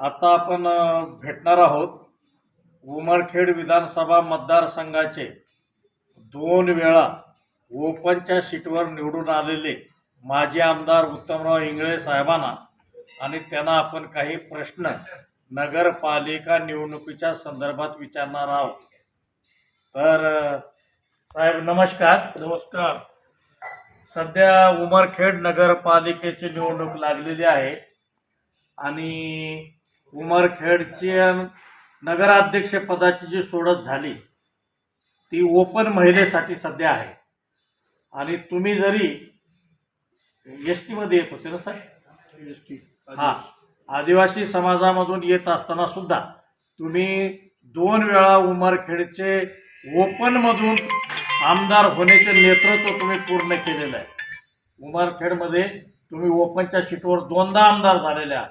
आता आपण भेटणार आहोत उमरखेड विधानसभा मतदारसंघाचे. दोन वेळा ओपनच्या सीटवर निवडून आलेले माजी आमदार उत्तमराव इंगळे साहेबांना आणि त्यांना आपण काही प्रश्न नगरपालिका निवडणुकीच्या संदर्भात विचारणार आहोत. तर साहेब नमस्कार. नमस्कार. सध्या उमरखेड नगरपालिकेची निवडणूक लागलेली आहे आणि उमरखेडची नगराध्यक्षपदाची जी सोडत झाली ती ओपन महिलेसाठी सध्या आहे. आणि तुम्ही जरी एस टीमध्ये येत होते ना साहेब? एस टी हां. आदिवासी समाजामधून येत असताना सुद्धा तुम्ही दोन वेळा उमरखेडचे ओपनमधून आमदार होण्याचे नेतृत्व तुम्ही पूर्ण केलेलं आहे. उमरखेडमध्ये तुम्ही ओपनच्या सीटवर दोनदा आमदार झालेले आहात.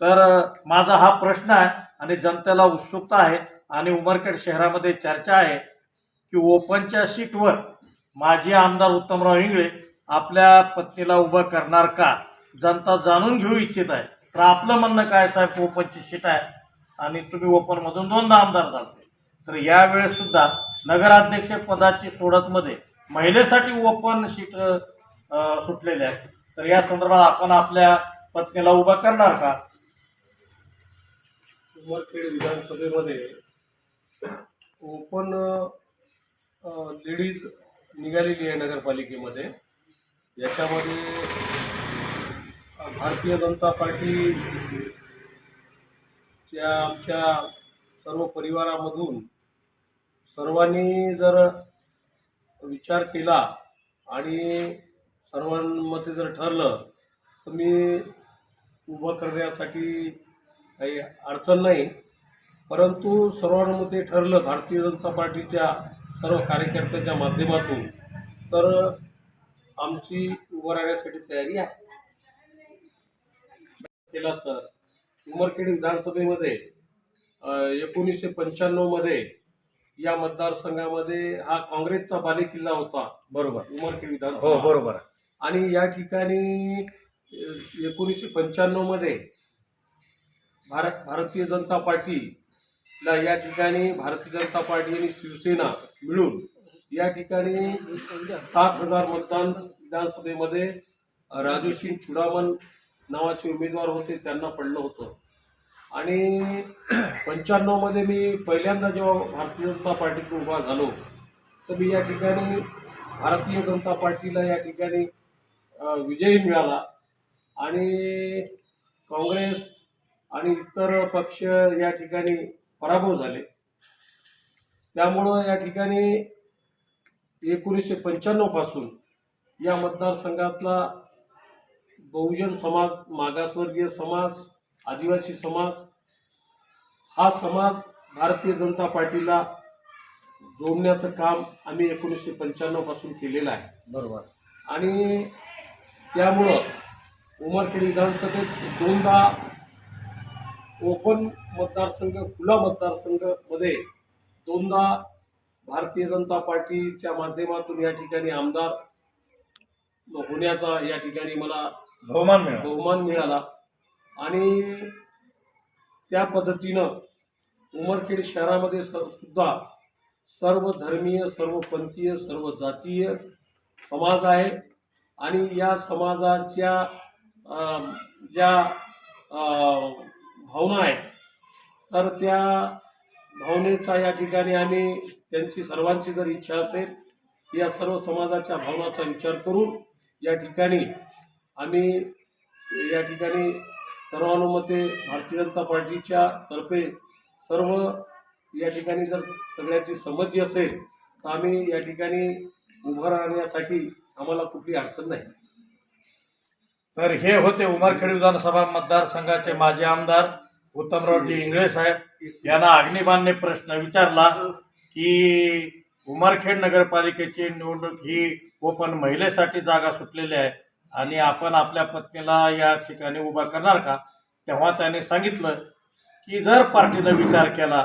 तर माझा हा प्रश्न आहे आणि जनतेला उत्सुकता आहे आणि उमरखेड शहरामध्ये चर्चा आहे की ओपनच्या सीटवर माजी आमदार उत्तमराव इंगळे आपल्या पत्नीला उभं करणार का? जनता जाणून घेऊ इच्छित आहे. तर आपलं म्हणणं काय साहेब? ओपनची सीट आहे आणि तुम्ही ओपनमधून दोनदा आमदार झालते तर यावेळेस सुद्धा नगराध्यक्ष पदाची सोडतमध्ये महिलेसाठी ओपन सीट सुटलेली आहे. तर या संदर्भात आपण आपल्या पत्नीला उभं करणार का? उमरखेड विधानसभेमध्ये ओपन लेडीज निघालेली आहे नगरपालिकेमध्ये. याच्यामध्ये भारतीय जनता पार्टी च्या आमच्या सर्व परिवारामधून सर्वांनी जर विचार केला आणि सर्वांमध्ये जर ठरलं तर मी उभं करण्यासाठी काही अडचण नाही. परंतु सर्वांमध्ये ठरलं भारतीय जनता पार्टीच्या सर्व कार्यकर्त्यांच्या माध्यमातून तर आमची उभं राहण्यासाठी तयारी आहे. केला तर उमरखेड विधानसभेमध्ये एकोणीसशे पंच्याण्णवमध्ये या मतदारसंघामध्ये हा काँग्रेसचा बालेकिल्ला होता. बरोबर. उमरखेड हो विधानसभा बरोबर. आणि या ठिकाणी एकोणीसशे पंच्याण्णवमध्ये भारत भारतीय जनता पार्टीला या ठिकाणी भारतीय जनता पार्टी आणि शिवसेना मिळून या ठिकाणी सात हजार मतदान विधानसभेमध्ये राजूसिंग चुडामन नावाचे उमेदवार होते त्यांना पडलं होतं. आणि पंच्याण्णवमध्ये मी पहिल्यांदा जेव्हा भारतीय जनता पार्टीत उभा झालो तर मी या ठिकाणी भारतीय जनता पार्टीला या ठिकाणी विजयी मिळाला. आणि काँग्रेस आणि इतर पक्ष या ठिकाणी पराभव झाले. त्यामुळं या ठिकाणी एकोणीसशे पंच्याण्णवपासून या मतदारसंघातला बहुजन समाज मागासवर्गीय समाज आदिवासी समाज हा समाज भारतीय जनता पार्टीला जोडण्याचं काम आम्ही एकोणीसशे पंच्याण्णवपासून केलेलं आहे. बरोबर. आणि त्यामुळं उमरखेड विधानसभेत दोनदा ओपन मतदारसंघ खुला मतदारसंघमध्ये दोनदा भारतीय जनता पार्टीच्या माध्यमातून या ठिकाणी आमदार होण्याचा या ठिकाणी मला बहुमान मिळाला. बहुमान मिळाला. आणि त्या पद्धतीनं उमरखेड शहरामध्ये स सुद्धा सर्व धर्मीय सर्व पंथीय सर्व जातीय समाज आहे. आणि या समाजाच्या ज्या भावना आहेत तर त्या भावनेचा या ठिकाणी आम्ही त्यांची सर्वांची जर इच्छा असेल या सर्व समाजाच्या भावनाचा विचार करून या ठिकाणी आम्ही या ठिकाणी सर्वानुमते भारतीय जनता पार्टीच्या तर्फे सर्व या ठिकाणी जर सगळ्याची संमती असेल तर आम्ही या ठिकाणी उभं राहण्यासाठी आम्हाला कुठली अडचण नाही. तर हे होते उमरखेड विधानसभा मतदारसंघाचे माजी आमदार उत्तमरावजी इंगळे साहेब. यांना अग्निबाणने प्रश्न विचारला की उमरखेड नगरपालिकेची निवडणूक ही ओपन महिलेसाठी जागा सुटलेली आहे आणि आपण आपल्या पत्नीला या ठिकाणी उभा करणार का? तेव्हा त्याने सांगितलं की जर पार्टीनं विचार केला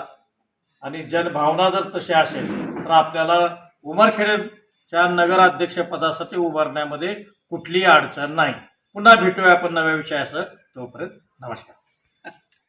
आणि जनभावना जर तशी असेल तर आपल्याला उमरखेडच्या नगराध्यक्षपदासाठी उभारण्यामध्ये कुठलीही अडचण नाही. पुन्हा भेटूया आपण नव्या विषयासह. तोपर्यंत नमस्कार.